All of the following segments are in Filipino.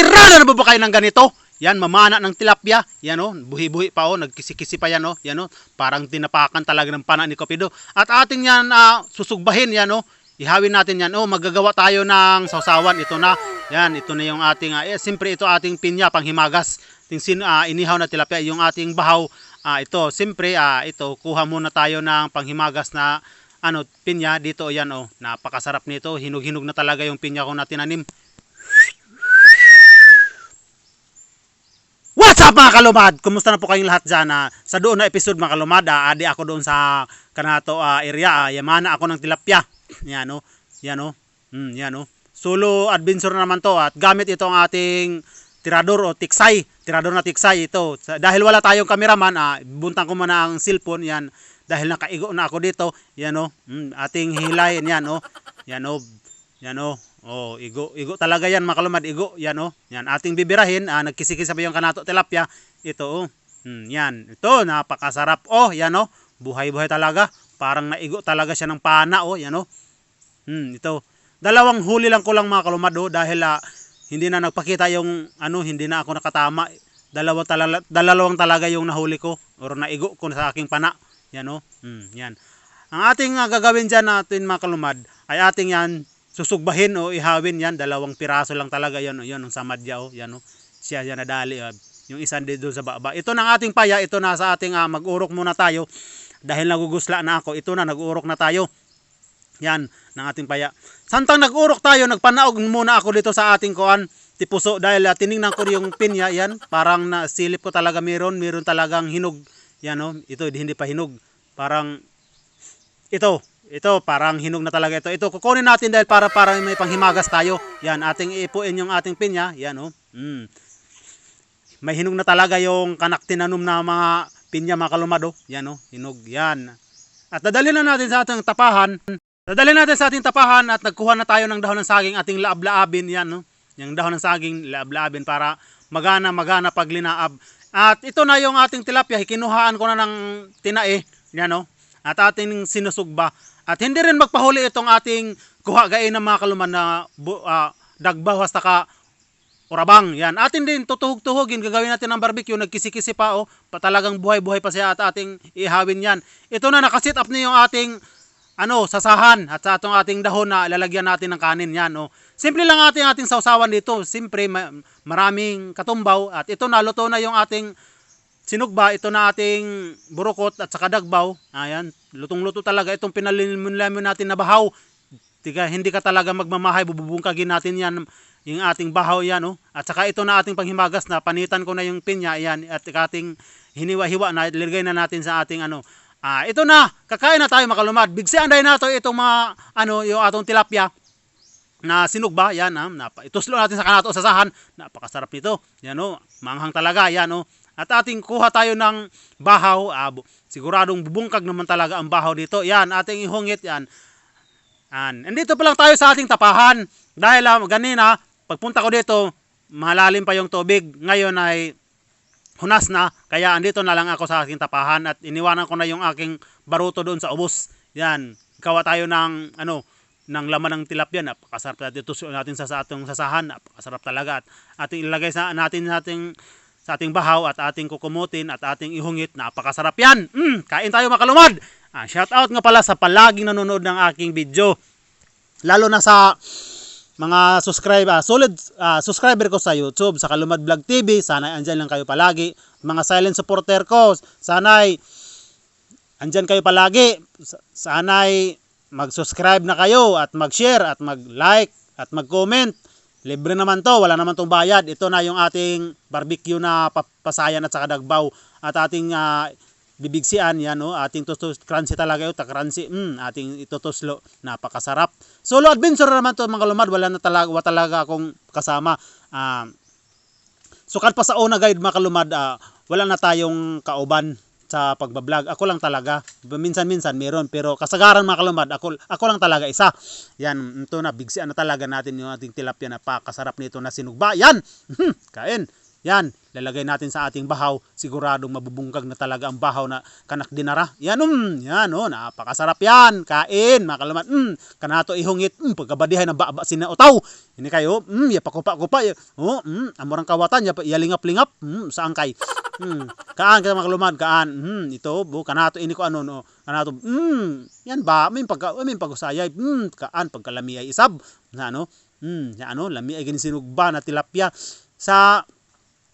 Natirada na ba ba kayo ng ganito? Yan, mamana ng tilapia. Yan o, buhi-buhi pa o, nagkisi-kisi pa yan o. Yan o, parang tinapakan talaga ng pana ni Kopido. At ating yan ah, susugbahin yan o. Ihawin natin yan. O, magagawa tayo ng sausawan. Ito na. Yan, ito na yung ating, ah, eh, siyempre ito ating pinya, panghimagas. Ting sin, ah, inihaw na tilapia. Yung ating bahaw, ah, ito, siyempre, ah, ito, kuha muna tayo ng panghimagas na ano, pinya. Dito, yan o, napakasarap nito. Hinog-hinog na talaga yung pinya ko na tinanim. Up mga kalumad? Kumusta na po kayong lahat dyan? ah? sa doon na episode mga kalumad, ah, adi ako doon sa kanato ah, area. ah, yamana ako ng tilapia. Yan o. Yan o. Mm, yan o. Solo adventure na naman to at gamit ito ang ating tirador o tiksay. Tirador na tiksay ito. Sa- dahil wala tayong cameraman, ah, buntang ko muna ang cellphone. Yan. Dahil nakaigo na ako dito. Yan o. Mm, ating hilay. Yan o. Yan o. Yan o. Oh, igo, igo talaga yan mga kalumad, igo, yan oh. Yan, ating bibirahin, ah, nagkisikis pa yung kanato tilapia. Ito oh. Hmm, yan, ito, napakasarap. Oh, yan oh. Buhay-buhay talaga. Parang naigo talaga siya ng pana oh, yan oh. Hmm, ito. Dalawang huli lang ko lang mga kalumad oh, dahil ah, hindi na nagpakita yung ano, hindi na ako nakatama. Dalawang talaga, dalawang talaga yung nahuli ko or naigo ko sa aking pana. Yan oh. Hmm, yan. Ang ating ah, gagawin dyan natin mga kalumad ay ating yan susugbahin o ihawin yan. Dalawang piraso lang talaga yan. O, yan ang samadya o. Yan o. Siya yan nadali. ah. Yung isa doon sa baba. Ito ng ating paya. Ito na sa ating ah, mag-urok muna tayo. Dahil nagugusla na ako. Ito na nag-urok na tayo. Yan ng ating paya. Santang nag-urok tayo, nagpanaog muna ako dito sa ating kuan tipuso dahil uh, tiningnan ko yung pinya yan, parang nasilip ko talaga meron, meron talagang hinog. Yan oh, ito hindi pa hinog. Parang ito, ito parang hinog na talaga ito. Ito kukunin natin dahil para para may panghimagas tayo. Yan, ating ipuin yung ating pinya. Yan oh. Mm. May hinog na talaga yung kanak tinanom na mga pinya mga kalumado. Yan oh, hinog. Yan. At dadalhin na natin sa ating tapahan. Dadalhin natin sa ating tapahan at nagkuha na tayo ng dahon ng saging ating laab-laabin. Yan no. Yung dahon ng saging laab-laabin para magana magana pag linaab. At ito na yung ating tilapia. Kinuhaan ko na ng tinae. Yan no. At ating sinusugba. At hindi rin magpahuli itong ating kuha gain ng mga kaluman na ah, dagbaw hasta ka Orabang, yan. Atin din, tutuhog-tuhogin, gagawin natin ng barbecue, nagkisi-kisi pa, oh. Pa, talagang buhay-buhay pa siya at ating ihawin yan. Ito na, nakasit up na yung ating, ano, sasahan at sa atong ating dahon na lalagyan natin ng kanin, yan, oh. Simple lang ating ating sausawan dito. Ma- maraming katumbaw at ito na, luto na yung ating sinugba, ito na ating burukot at saka dagbaw. Ayan, lutong-luto talaga itong pinalimun natin na bahaw. Tiga, hindi ka talaga magmamahay, bubungkagin natin yan yung ating bahaw yan oh. At saka ito na ating panghimagas na panitan ko na yung pinya yan at ating hiniwa-hiwa na ilagay na natin sa ating ano. Ah, ito na, kakain na tayo makalumad. Bigsi anday na to itong mga ano yung atong tilapia na sinugba yan ah. Napa, ituslo natin sa kanato sa sahan. Napakasarap nito. Yan oh, manghang talaga yan oh. At ating kuha tayo ng bahaw. Ah, siguradong bubungkag naman talaga ang bahaw dito. Yan, ating ihungit yan. An, andito pa lang tayo sa ating tapahan. Dahil ah, ganina, pagpunta ko dito, malalim pa yung tubig. Ngayon ay hunas na, kaya andito na lang ako sa aking tapahan at iniwanan ko na yung aking baruto doon sa ubos. Yan, gawa tayo ng ano, ng laman ng tilapia, napakasarap natin tusuin natin sa, sa atong sasahan, napakasarap talaga at ating ilagay sa natin sa ating sa ating bahaw at ating kukumutin at ating ihungit, napakasarap yan. Mm, kain tayo makalumad. Ah, shout out nga pala sa palaging nanonood ng aking video. Lalo na sa mga subscribe, ah, solid ah, subscriber ko sa YouTube, sa Kalumad Vlog TV, sana andyan lang kayo palagi. Mga silent supporter ko, sana'y andyan kayo palagi. Sa- Sana'y mag-subscribe na kayo at mag-share at mag-like at mag-comment. Libre naman to, wala naman tong bayad. Ito na yung ating barbecue na pa- pasayan at saka dagbaw. At ating ah, bibigsian yan no ating tustos crunchy talaga ito crunchy mm, ating itutuslo napakasarap. Solo adventure naman to mga lumad. Wala na talaga wala talaga akong kasama. Ah, sukat pa sa una guide mga kalumad ah, wala na tayong kauban sa pagbablog. Ako lang talaga. Minsan-minsan meron pero kasagaran mga kalumad ako, ako lang talaga isa. Yan ito na bigsian na talaga natin yung ating tilapia. Na pakasarap nito na sinugba yan Hmm, kain Yan, lalagay natin sa ating bahaw. Siguradong mabubungkag na talaga ang bahaw na kanak dinara. Yan, um, yan, oh, napakasarap yan. Kain, mga kalumat. Mm, kanato ihungit, mm, pagkabadihay ng baba sinautaw. Ini kayo, mm, ya pakupa-kupa. ya- Oh, mm, amorang kawatan, ya, ya lingap-lingap. Mm, saan kay? Mm, kaan ka mga kalumad, kaan. Mm, ito, bu, kanato ini ko ano, no. Kanato, mm, yan ba? May pagka, may pagusayay. Mm, kaan, pagkalami ay isab. Na ano? Mm, ya ano, lami ay ginisinugba na tilapia. Sa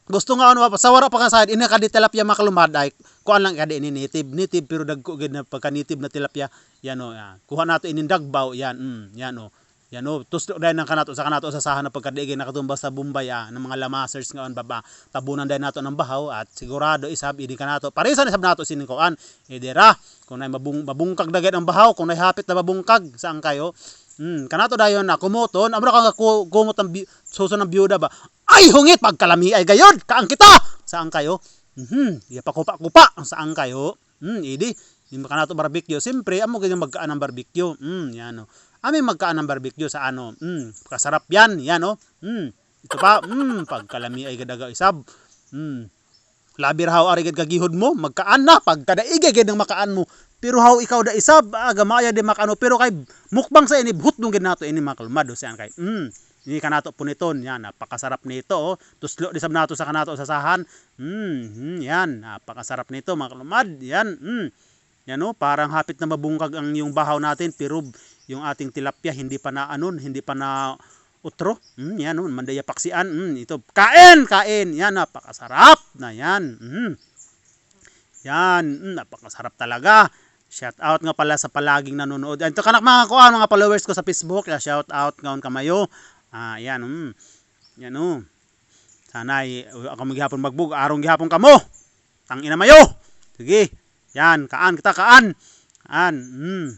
gusto nga ano pa ka side ini ka di tilapia makalumad ay kuan lang kadi ini native native pero dagko gid na pagka native na tilapia yan o yan. kuha nato ini dagbaw yan mm, yan o yan o tuslo dahil ng kanato sa kanato sa sahan na pagkadigay nakatumbas sa Bombay ah, ng mga lamasers nga on baba tabunan dahil nato ng bahaw at sigurado isab ini kanato parisan isab nato sining kuan idira kung nay mabung, mabungkag dagit ang bahaw kung nay hapit na mabungkag saan kayo Hmm, kanato dayon na kumoton, amra ka kumot ang suso ng byuda ba? Ay hungit pagkalami ay gayod, kaang kita. Saan kayo? Mhm, iya pa kupa kupa. Saan kayo? Hmm, idi. Yung kanato barbecue, siyempre amo ganyan magkaan ng barbecue. Hmm, yan o. Ami magkaan ng barbecue sa ano? Hmm, kasarap yan, yan o. Hmm, ito pa, hmm, pagkalami ay gadaga isab. Hmm, labir haw ari gid kagihod mo magkaan na pag kadaigay gid ng makaan mo pero haw ikaw da isab aga maya di makano pero kay mukbang sa ini buhot mong gid nato ini makalmado siyan kay mm ini kanato puniton yan napakasarap nito oh tuslo di nato sa kanato sa sahan mm, mm yan napakasarap nito makalmad yan mm yan oh parang hapit na mabungkag ang yung bahaw natin pero yung ating tilapia hindi pa na anon hindi pa na utro. Mm, yan, oh, mandaya paksian. Mm, ito, kain, kain. Yan, napakasarap na yan. Mm. Yan, mm, napakasarap talaga. Shout out nga pala sa palaging nanonood. Ito kanak mga kuan, mga followers ko sa Facebook. Shout out ngayon kamayo. Ah, yan, mm. Yan, oh. Sana ay ako maghihapon magbug, arong gihapon kamo. Tang ina mayo. Sige. Yan, kaan kita kaan. Kaan. Mm.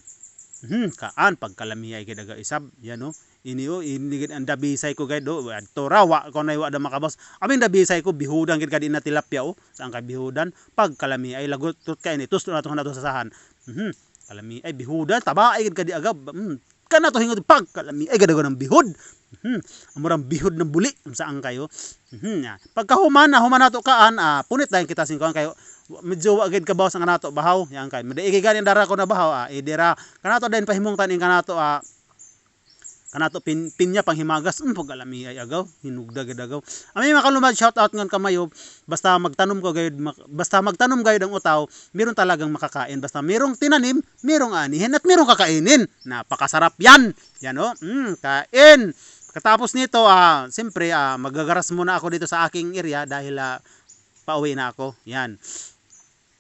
Hmm, kaan pagkalami ay kidaga isab. Yan, oh ini o ini gid ang dabisay ko gid do adto ra wa ko nay wa da makabos amin dabisay ko bihudan gid kadi na tilapia o saan ka bihudan pag kalami ay lagot tut kay ni tusto na to na to sa sahan mhm kalami ay bihudan taba ay gid kadi agab mhm kana to hingot pag kalami ay gadago ng bihud mhm amurang bihud ng buli saan kayo. Mhm ya pagkahuman na human nato kaan ah, punit dayon kita sing kuan kayo. Medyo wa gid kabaw sa kanato bahaw yan kay madaigi gani dara ko na bahaw ah, idira kanato din pahimong tanin kanato ah, kanato pin, pinya pang himagas um pag alami ay agaw hinugda gid agaw ami makalumad shout out ngon kamayo basta magtanom ko gayud mak- basta magtanom gayud ang utaw meron talagang makakain. Basta merong tinanim merong anihin at merong kakainin. Napakasarap yan. Yan oh. Mm, kain katapos nito ah siyempre ah, magagaras muna ako dito sa aking area dahil ah, pauwi na ako yan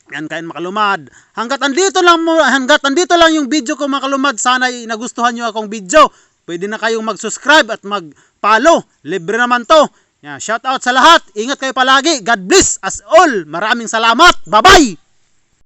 yan kain makalumad. Hanggat andito lang mo, hanggat andito lang yung video ko makalumad, sana ay nagustuhan niyo akong video. Pwede na kayong mag-subscribe at mag-follow. Libre naman to. Yan, shout out sa lahat. Ingat kayo palagi. God bless us all. Maraming salamat. Bye-bye.